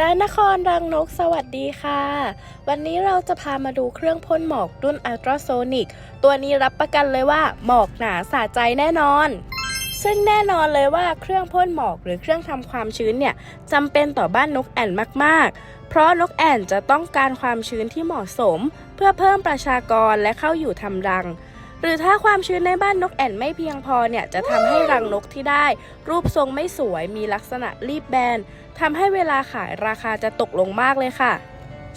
ร้านนครรังนกสวัสดีค่ะ วันนี้เราจะพามาดูเครื่องพ่นหมอกรุ่นอัลตราโซนิกตัวนี้รับประกันเลยว่าหมอกหนาสะใจแน่นอน ซึ่งแน่นอนเลยว่าเครื่องพ่นหมอกหรือเครื่องทำความชื้นเนี่ยจำเป็นต่อบ้านนกแอ่นมากๆ เพราะนกแอ่นจะต้องการความชื้นที่เหมาะสม เพื่อเพิ่มประชากรและเข้าอยู่ทำรัง หรือถ้าความชื้นในบ้านนกแอ่นไม่เพียงพอเนี่ยจะทำให้รังนกที่ได้ รูปทรงไม่สวยมีลักษณะรีบแบนทำให้เวลาขายราคาจะตกลงมากเลยค่ะ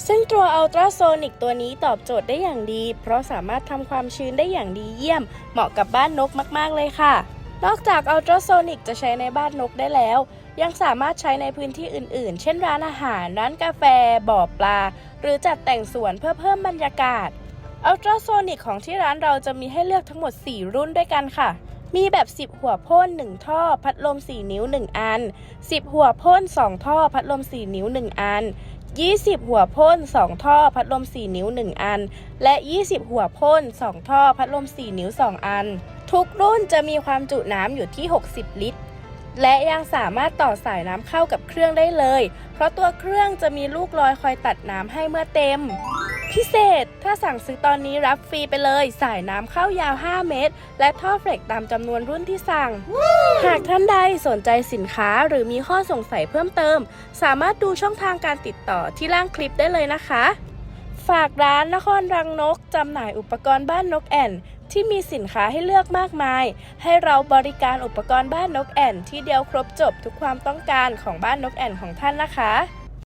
ซึ่งตัวอัลตราโซนิกตัวนี้ตอบโจทย์ได้อย่างดี เพราะสามารถทำความชื้นได้อย่างดีเยี่ยม เหมาะกับบ้านนกมากๆเลยค่ะ นอกจากอัลตราโซนิกจะใช้ในบ้านนกได้แล้ว ยังสามารถใช้ในพื้นที่อื่น ๆ เช่นร้านอาหาร ร้านกาแฟ บ่อปลา หรือจัดแต่งสวนเพื่อเพิ่มบรรยากาศ อัลตราโซนิกของที่ร้านเราจะมีให้เลือกทั้งหมด 4 รุ่นด้วยกันค่ะ มีแบบ 10 หัวพ่น 1 ท่อ พัดลม 4 นิ้ว 1 อัน 10 หัวพ่น 2 ท่อ พัดลม 4 นิ้ว 1 อัน 20 หัวพ่น 2 ท่อ พัดลม 4 นิ้ว 1 อัน และ 20 หัวพ่น 2 ท่อ พัดลม 4 นิ้ว 2 อัน ทุกรุ่นจะมีความจุน้ำอยู่ที่ 60 ลิตร และยังสามารถต่อสายน้ำเข้ากับเครื่องได้เลย เพราะตัวเครื่องจะมีลูกลอยคอยตัดน้ำให้เมื่อเต็ม พิเศษ ถ้าสั่งซื้อตอนนี้รับฟรีไปเลย สายน้ำเข้ายาว 5 เมตร และท่อเฟลกตามจำนวนรุ่นที่สั่ง หากท่านใดสนใจสินค้าหรือมีข้อสงสัยเพิ่มเติม สามารถดูช่องทางการติดต่อที่ล่างคลิปได้เลยนะคะ ฝากร้านนครรังนกจำหน่ายอุปกรณ์บ้านนกแอ่น ที่มีสินค้าให้เลือกมากมาย ให้เราบริการอุปกรณ์บ้านนกแอ่น ที่เดียวครบจบทุกความต้องการของบ้านนกแอ่นของท่านนะคะ